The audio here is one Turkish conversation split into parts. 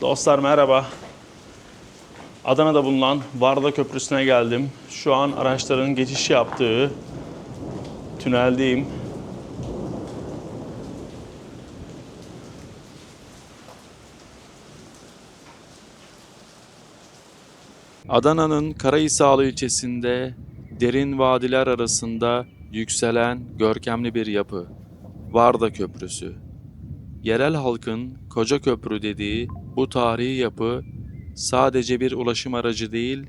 Dostlar merhaba. Adana'da bulunan Varda Köprüsü'ne geldim. Şu an araçların geçiş yaptığı tüneldeyim. Adana'nın Karahisarlı ilçesinde derin vadiler arasında yükselen görkemli bir yapı. Varda Köprüsü. Yerel halkın Koca Köprü dediği bu tarihi yapı sadece bir ulaşım aracı değil,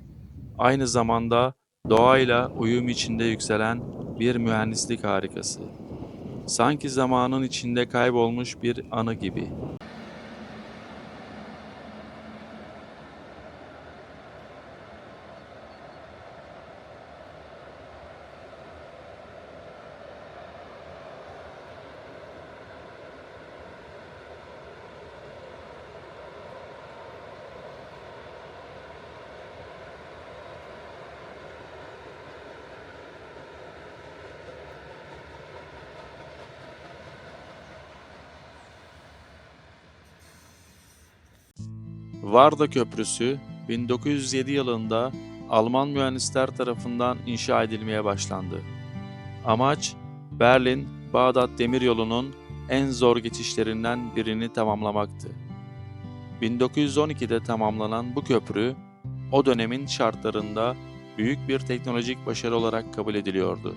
aynı zamanda doğayla uyum içinde yükselen bir mühendislik harikası. Sanki zamanın içinde kaybolmuş bir anı gibi. Varda Köprüsü 1907 yılında Alman mühendisler tarafından inşa edilmeye başlandı. Amaç Berlin-Bağdat demiryolunun en zor geçişlerinden birini tamamlamaktı. 1912'de tamamlanan bu köprü o dönemin şartlarında büyük bir teknolojik başarı olarak kabul ediliyordu.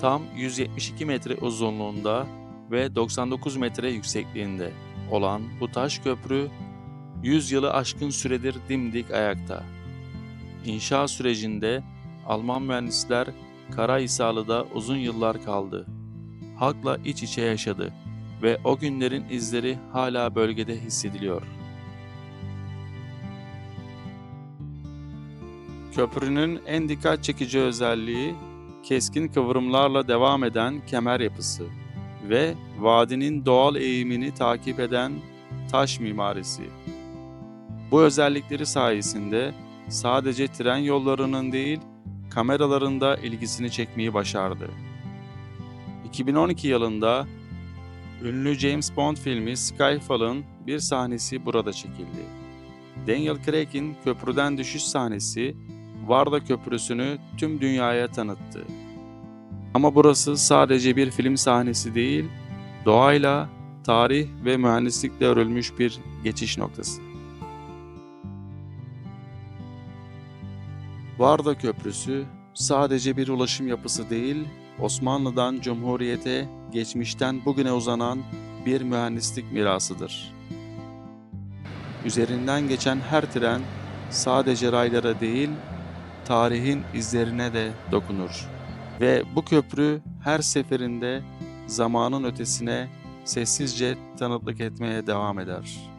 Tam 172 metre uzunluğunda ve 99 metre yüksekliğinde olan bu taş köprü 100 yılı aşkın süredir dimdik ayakta. İnşa sürecinde Alman mühendisler Karahisarlı'da uzun yıllar kaldı. Halkla iç içe yaşadı ve o günlerin izleri hala bölgede hissediliyor. Köprünün en dikkat çekici özelliği keskin kıvrımlarla devam eden kemer yapısı ve vadinin doğal eğimini takip eden taş mimarisi. Bu özellikleri sayesinde sadece tren yollarının değil, kameraların da ilgisini çekmeyi başardı. 2012 yılında ünlü James Bond filmi Skyfall'ın bir sahnesi burada çekildi. Daniel Craig'in köprüden düşüş sahnesi Varda Köprüsü'nü tüm dünyaya tanıttı. Ama burası sadece bir film sahnesi değil, doğayla, tarih ve mühendislikle örülmüş bir geçiş noktası. Varda Köprüsü sadece bir ulaşım yapısı değil, Osmanlı'dan Cumhuriyete, geçmişten bugüne uzanan bir mühendislik mirasıdır. Üzerinden geçen her tren sadece raylara değil, tarihin izlerine de dokunur. Ve bu köprü her seferinde zamanın ötesine sessizce tanıklık etmeye devam eder.